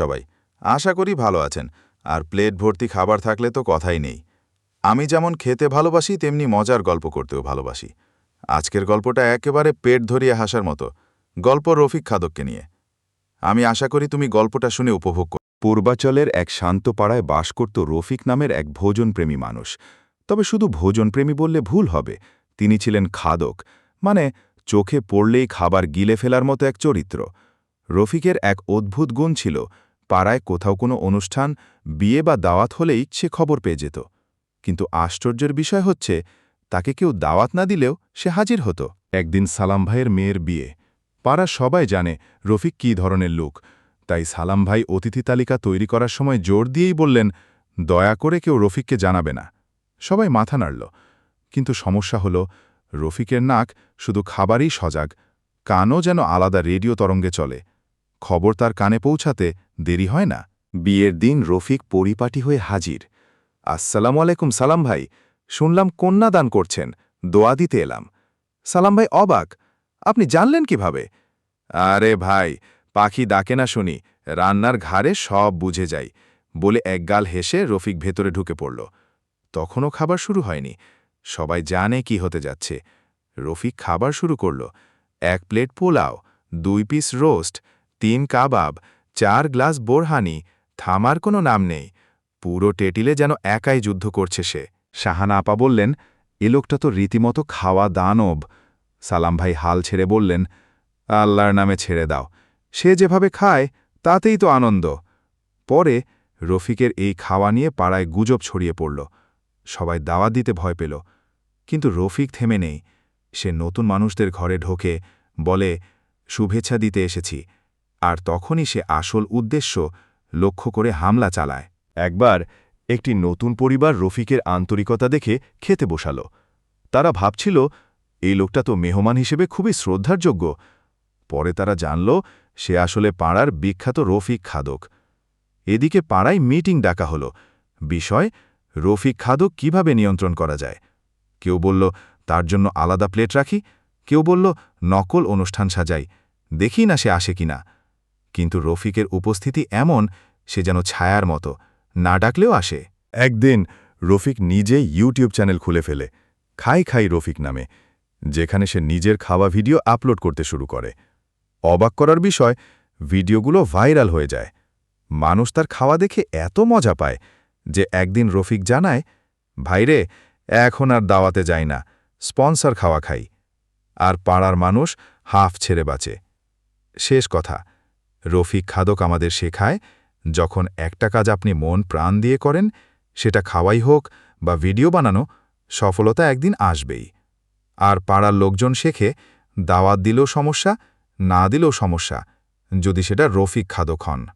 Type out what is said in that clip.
সবাই। আশা করি ভালো আছেন। আর প্লেট ভর্তি খাবার থাকলে তো কথাই নেই। আমি যেমন খেতে ভালোবাসি, তেমনি মজার গল্প করতেও ভালোবাসি। আজকের গল্পটা একেবারে পেট ধরিয়ে হাসার মতো। গল্প রফিক খাদককে নিয়ে। আমি আশা করি তুমি গল্পটা শুনে উপভোগ কর পূর্বাচলের এক শান্ত পাড়ায় বাস করত রফিক নামের এক ভোজনপ্রেমী মানুষ। তবে শুধু ভোজনপ্রেমী বললে ভুল হবে। তিনি ছিলেন খাদক। মানে চোখে পড়লেই খাবার গিলে ফেলার মতো এক চরিত্র। রফিকের এক অদ্ভুত গুণ ছিল। পাড়ায় কোথাও কোনো অনুষ্ঠান, বিয়ে বা দাওয়াত হলেই সে খবর পেয়ে যেত। কিন্তু আশ্চর্যের বিষয় হচ্ছে, তাকে কেউ দাওয়াত না দিলেও সে হাজির হতো। একদিন সালাম ভাইয়ের মেয়ের বিয়ে। পাড়া সবাই জানে রফিক কী ধরনের লোক। তাই সালাম ভাই অতিথি তালিকা তৈরি করার সময় জোর দিয়েই বললেন, দয়া করে কেউ রফিককে জানাবে না। সবাই মাথা নাড়ল। কিন্তু সমস্যা হল, রফিকের নাক শুধু খাবারই সজাগ, কানও যেন আলাদা রেডিও তরঙ্গে চলে। খবর তার কানে পৌঁছাতে দেরি হয় না। বিয়ের দিন রফিক পরিপাটি হয়ে হাজির। আসসালামু আলাইকুম সালাম ভাই। শুনলাম কন্যা দান করছেন। দোয়া দিতে এলাম। সালাম ভাই অবাক। আপনি জানলেন কীভাবে? আরে ভাই, পাখি ডাকে না শুনি। রান্নার ঘাড়ে সব বুঝে যাই। বলে একগাল হেসে রফিক ভেতরে ঢুকে পড়ল। তখনও খাবার শুরু হয়নি। সবাই জানে কি হতে যাচ্ছে। রফিক খাবার শুরু করল। এক প্লেট পোলাও, দুই পিস রোস্ট তিন কাবাব, চার গ্লাস বোরহানি, থামার কোনো নাম নেই। পুরো টেটিলে যেন একাই যুদ্ধ করছে সে। শাহানা আপা বললেন, এ লোকটা তো রীতিমতো খাওয়া দানব। সালাম ভাই হাল ছেড়ে বললেন, আল্লাহর নামে ছেড়ে দাও। সে যেভাবে খায়, তাতেই তো আনন্দ। পরে রফিকের এই খাওয়া নিয়ে পাড়ায় গুজব ছড়িয়ে পড়ল। সবাই দাওয়াত দিতে ভয় পেল। কিন্তু রফিক থেমে নেই। সে নতুন মানুষদের ঘরে ঢোকে, বলে, শুভেচ্ছা দিতে এসেছি। আর তখনই সে আসল উদ্দেশ্য লক্ষ্য করে হামলা চালায়। একবার একটি নতুন পরিবার রফিকের আন্তরিকতা দেখে খেতে বসাল। তারা ভাবছিল, এই লোকটা তো মেহমান হিসেবে খুবই শ্রদ্ধারযোগ্য পরে তারা জানল, সে আসলে পাড়ার বিখ্যাত রফিক খাদক। এদিকে পাড়ায় মিটিং ডাকা হল। বিষয়, রফিক খাদক কীভাবে নিয়ন্ত্রণ করা যায়? কেউ বলল, তার জন্য আলাদা প্লেট রাখি। কেউ বলল, নকল অনুষ্ঠান সাজাই। দেখি না সে আসে কিনা। কিন্তু রফিকের উপস্থিতি এমন, সে যেন ছায়ার মতো। না ডাকলেও আসে। একদিন রফিক নিজেই ইউটিউব চ্যানেল খুলে ফেলে, খাই খাই রফিক নামে, যেখানে সে নিজের খাওয়া ভিডিও আপলোড করতে শুরু করে। অবাক করার বিষয়, ভিডিওগুলো ভাইরাল হয়ে যায়। মানুষ তার খাওয়া দেখে এত মজা পায় যে একদিন রফিক জানায়, ভাইরে, এখন আর দাওয়াতে যাই না, স্পন্সর খাওয়া খাই। আর পাড়ার মানুষ হাফ ছেড়ে বাঁচে। শেষ কথা। রফিক খাদক আমাদের শেখায়, যখন একটা কাজ আপনি মন প্রাণ দিয়ে করেন, সেটা খাওয়াই হোক বা ভিডিও বানানো, সফলতা একদিন আসবেই। আর পাড়ার লোকজন শেখে, দাওয়াত দিলেও সমস্যা, না দিলেও সমস্যা, যদি সেটা রফিক খাদক হন।